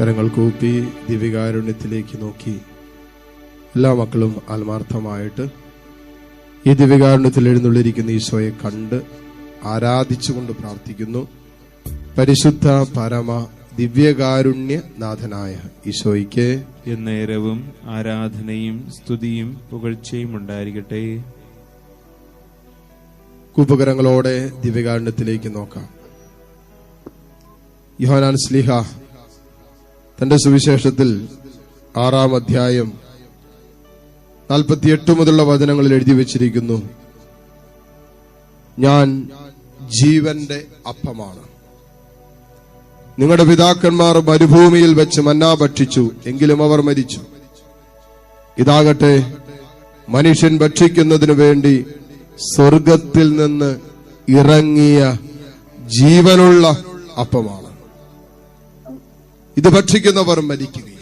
കരങ്ങൾ കൂപ്പി ദിവ്യകാരുണ്യത്തിലേക്ക് നോക്കി. എല്ലാ മക്കളും ആത്മാർത്ഥമായിട്ട് ഈ ദിവ്യകാരുണ്യത്തിൽ എഴുന്നള്ളിരിക്കുന്ന ഈശോയെ കണ്ട് ആരാധിച്ചുകൊണ്ട് പ്രാർത്ഥിക്കുന്നു. പരിശുദ്ധ പരമ ദിവ്യകാരുണ്യ നാഥനായ ഈശോയ്ക്ക് എന്നേരവും ആരാധനയും സ്തുതിയും പുകഴ്ചയും ഉണ്ടായിരിക്കട്ടെ. കൂപ്പകരങ്ങളോടെ ദിവ്യകാരുണ്യത്തിലേക്ക് നോക്കാം. യോഹനാൻ സ്ലിഹ തന്റെ സുവിശേഷത്തിൽ ആറാം അധ്യായം നാൽപ്പത്തിയെട്ട് മുതലുള്ള വചനങ്ങളിൽ എഴുതി വച്ചിരിക്കുന്നു. ഞാൻ ജീവന്റെ അപ്പമാണ്. നിങ്ങളുടെ പിതാക്കന്മാർ മരുഭൂമിയിൽ വെച്ച് മന്നാ ഭക്ഷിച്ചു എങ്കിലും അവർ മരിച്ചു. ഇതാകട്ടെ മനുഷ്യൻ ഭക്ഷിക്കുന്നതിനു വേണ്ടി സ്വർഗത്തിൽ നിന്ന് ഇറങ്ങിയ ജീവനുള്ള അപ്പമാണ്. ഇത് ഭക്ഷിക്കുന്നവർ മരിക്കുകയില്ല.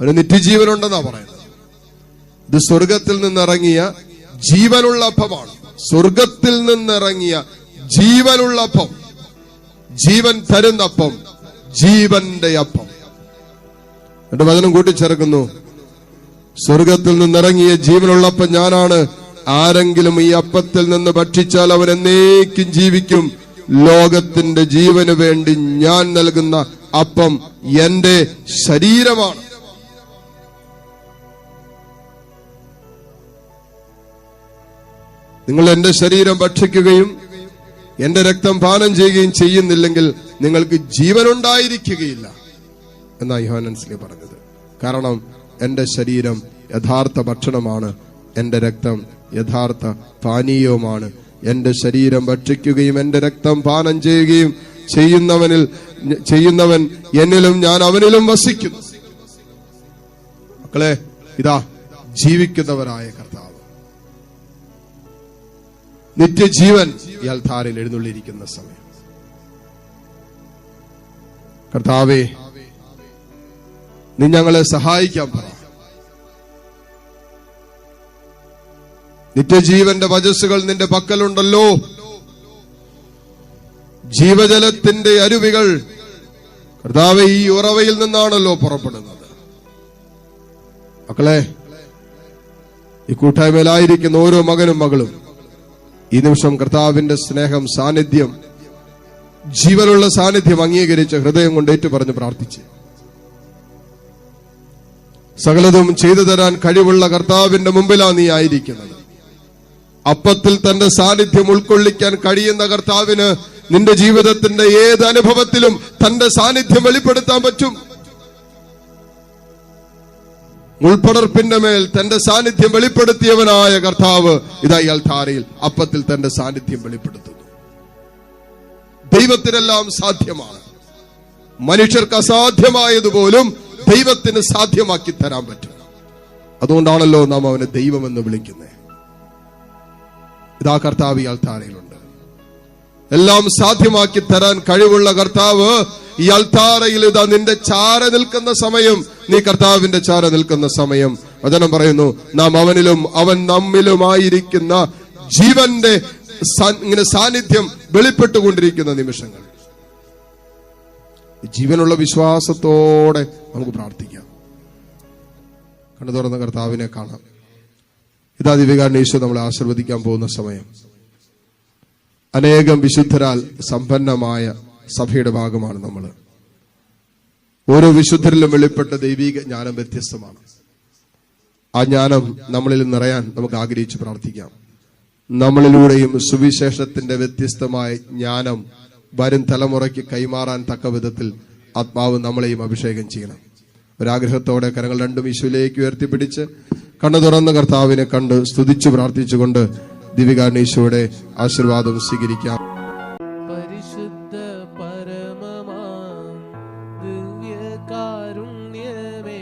ഒരു നിത്യജീവനുണ്ടെന്നാ പറയുന്നത്. ഇത് സ്വർഗത്തിൽ നിന്നിറങ്ങിയ ജീവനുള്ള അപ്പമാണ് സ്വർഗത്തിൽ നിന്നിറങ്ങിയ ജീവനുള്ള അപ്പം ജീവൻ തരുന്ന അപ്പം ജീവന്റെ അപ്പം. എന്റെ വചനം കൂട്ടിച്ചേർക്കുന്നു. സ്വർഗത്തിൽ നിന്നിറങ്ങിയ ജീവനുള്ളപ്പം ഞാനാണ്. ആരെങ്കിലും ഈ അപ്പത്തിൽ നിന്ന് ഭക്ഷിച്ചാൽ അവൻ എന്നേക്കും ജീവിക്കും. ലോകത്തിന്റെ ജീവന് വേണ്ടി ഞാൻ നൽകുന്ന അപ്പം എന്റെ ശരീരമാണ്. നിങ്ങൾ എന്റെ ശരീരം ഭക്ഷിക്കുകയും എന്റെ രക്തം പാനം ചെയ്യുകയും ചെയ്യുന്നില്ലെങ്കിൽ നിങ്ങൾക്ക് ജീവനുണ്ടായിരിക്കുകയില്ല എന്നാ യോഹനൻസിലെ പറഞ്ഞത്. കാരണം എന്റെ ശരീരം യഥാർത്ഥ ഭക്ഷണമാണ് എന്റെ രക്തം യഥാർത്ഥ പാനീയവുമാണ്. എന്റെ ശരീരം ഭക്ഷിക്കുകയും എന്റെ രക്തം പാനം ചെയ്യുകയും ചെയ്യുന്നവനിൽ ചെയ്യുന്നവൻ എന്നിലും ഞാൻ അവനിലും വസിക്കുന്നു മക്കളെ ഇതാ ജീവിക്കുന്നവരായ കർത്താവ്. നിത്യജീവൻ ഇയാൾ ധാരയിൽ എഴുന്നള്ളിയിരിക്കുന്ന സമയം. കർത്താവേ നീ ഞങ്ങളെ സഹായിക്കാൻ പറ. നിത്യജീവന്റെ വജസ്സുകൾ നിന്റെ പക്കലുണ്ടല്ലോ. ജീവജലത്തിന്റെ അരുവികൾ കർത്താവ് ഈ ഉറവയിൽ നിന്നാണല്ലോ പുറപ്പെടുന്നത്. മക്കളെ ഈ കൂട്ടായ്മയിലായിരിക്കുന്ന ഓരോ മകനും മകളും ഈ നിമിഷം കർത്താവിന്റെ സ്നേഹം സാന്നിധ്യം ജീവനുള്ള സാന്നിധ്യം അംഗീകരിച്ച് ഹൃദയം കൊണ്ട് ഏറ്റുപറഞ്ഞ് പ്രാർത്ഥിച്ച്. സകലതും ചെയ്തു തരാൻ കഴിവുള്ള കർത്താവിന്റെ മുമ്പിലാണ് നീ ആയിരിക്കുന്നത്. അപ്പത്തിൽ തന്റെ സാന്നിധ്യം ഉൾക്കൊള്ളിക്കാൻ കഴിയുന്ന കർത്താവിന് നിന്റെ ജീവിതത്തിന്റെ ഏത് അനുഭവത്തിലും തന്റെ സാന്നിധ്യം വെളിപ്പെടുത്താൻ പറ്റും. ഉൾപ്പടർപ്പിന്റെ മേൽ തന്റെ സാന്നിധ്യം വെളിപ്പെടുത്തിയവനായ കർത്താവ് ഇതാ ഇയാൾ അപ്പത്തിൽ തന്റെ സാന്നിധ്യം വെളിപ്പെടുത്തുന്നു. ദൈവത്തിനെല്ലാം സാധ്യമാണ്. മനുഷ്യർക്ക് അസാധ്യമായതുപോലും ദൈവത്തിന് സാധ്യമാക്കി തരാൻ പറ്റും. അതുകൊണ്ടാണല്ലോ നാം അവനെ ദൈവമെന്ന് വിളിക്കുന്നത്. ഇതാ കർത്താവ് ഇയാൾ ധാരയിലുണ്ട് എല്ലാം സാധ്യമാക്കി തരാൻ കഴിവുള്ള കർത്താവ് ഈ അൽത്താറയിൽ ഇതാ നിന്റെ ചാര നിൽക്കുന്ന സമയം. നീ കർത്താവിന്റെ ചാര നിൽക്കുന്ന സമയം. വചനം പറയുന്നു നാം അവനിലും അവൻ നമ്മിലുമായിരിക്കുന്ന ജീവന്റെ ഇങ്ങനെ സാന്നിധ്യം വെളിപ്പെട്ടുകൊണ്ടിരിക്കുന്ന നിമിഷങ്ങൾ. ജീവനുള്ള വിശ്വാസത്തോടെ നമുക്ക് പ്രാർത്ഥിക്കാം. കണ്ണു തുറന്ന കർത്താവിനെ കാണാം. ഇതാ ദിവ്യകാരൻ ഈശോ നമ്മളെ ആശീർവദിക്കാൻ പോകുന്ന സമയം. അനേകം വിശുദ്ധരാൽ സമ്പന്നമായ സഭയുടെ ഭാഗമാണ് നമ്മൾ. ഓരോ വിശുദ്ധരിലും വെളിപ്പെട്ട ദൈവിക ജ്ഞാനം വ്യത്യസ്തമാണ്. ആ ജ്ഞാനം നമ്മളിൽ നിറയാൻ നമുക്ക് ആഗ്രഹിച്ച് പ്രാർത്ഥിക്കാം. നമ്മളിലൂടെയും സുവിശേഷത്തിന്റെ വ്യത്യസ്തമായ ജ്ഞാനം വരും തലമുറയ്ക്ക് കൈമാറാൻ തക്ക വിധത്തിൽ ആത്മാവ് നമ്മളെയും അഭിഷേകം ചെയ്യണം. ഒരാഗ്രഹത്തോടെ കരങ്ങൾ രണ്ടും ഈശോയിലേക്ക് ഉയർത്തിപ്പിടിച്ച് കണ്ണു തുറന്ന കർത്താവിനെ കണ്ട് സ്തുതിച്ചു പ്രാർത്ഥിച്ചുകൊണ്ട് ദിവികാരണീശോയുടെ ആശീർവാദം സ്വീകരിക്കാം. പരിശുദ്ധ പരമമാ ദിവ്യകാരുണ്യമേ.